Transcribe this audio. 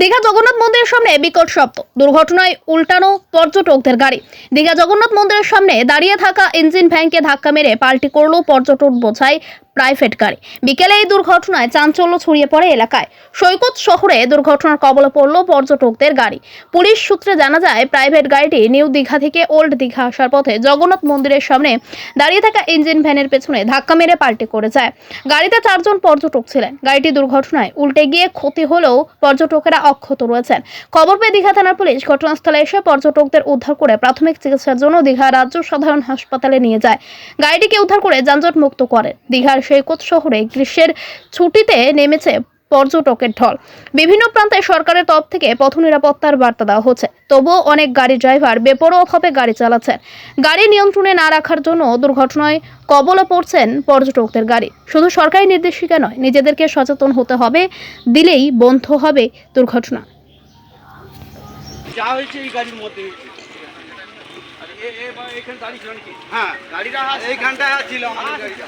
দীঘা জগন্নাথ মন্দিরের সামনে বিকট শব্দ। দুর্ঘটনায় উল্টানো পর্যটকদের গাড়ি। দীঘা জগন্নাথ মন্দিরের সামনে দাঁড়িয়ে থাকা ইঞ্জিন ভ্যানকে ধাক্কা মেরে পাল্টি করল পর্যটক বোঝাই প্রাইভেট গাড়ি। বিকেলে এই দুর্ঘটনায় চাঞ্চল্য ছড়িয়ে পড়ে এলাকায়। সৈকত শহরে দুর্ঘটনার কবলে পড়ল পর্যটকদের গাড়ি। পুলিশ সূত্রে জানা যায়, প্রাইভেট গাড়িটি নিউ দীঘা থেকে ওল্ড দীঘা আসার পথে জগন্নাথ মন্দিরের সামনে দাঁড়িয়ে থাকা ইঞ্জিন ভ্যানের পেছনে ধাক্কা মেরে পাল্টে করে যায়। গাড়িতে চারজন পর্যটক ছিলেন। গাড়িটি দুর্ঘটনায় উল্টে গিয়ে ক্ষতি হলেও পর্যটকেরা অক্ষত রয়েছেন। খবর পেয়ে দীঘা থানার পুলিশ ঘটনাস্থলে এসে পর্যটকদের উদ্ধার করে প্রাথমিক চিকিৎসার জন্য দীঘা রাজ্য সাধারণ হাসপাতালে নিয়ে যায়। গাড়িটিকে উদ্ধার করে যানজট মুক্ত করেন দীঘার সৈকত শহরে গ্রীষ্মের ছুটিতে নেমেছে পর্যটকের ঢল। বিভিন্ন প্রান্তে সরকারের তরফ থেকে পথ নিরাপত্তার বার্তা দেওয়া হচ্ছে। তবুও অনেক গাড়ি ড্রাইভার বেপরোয়াভাবে গাড়ি চালাচ্ছেন। গাড়ি নিয়ন্ত্রণে না রাখার জন্য দুর্ঘটনায় কবলে পড়ছেন পর্যটকদের গাড়ি। শুধু সরকারি নির্দেশিকা নয়, নিজেদেরকে সচেতন হতে হবে, দিলেই বন্ধ হবে দুর্ঘটনা। যা হয়েছে এই গাড়ির মধ্যে। হ্যাঁ গাড়িটা এইখানটায় ছিল আমাদের গাড়িটা।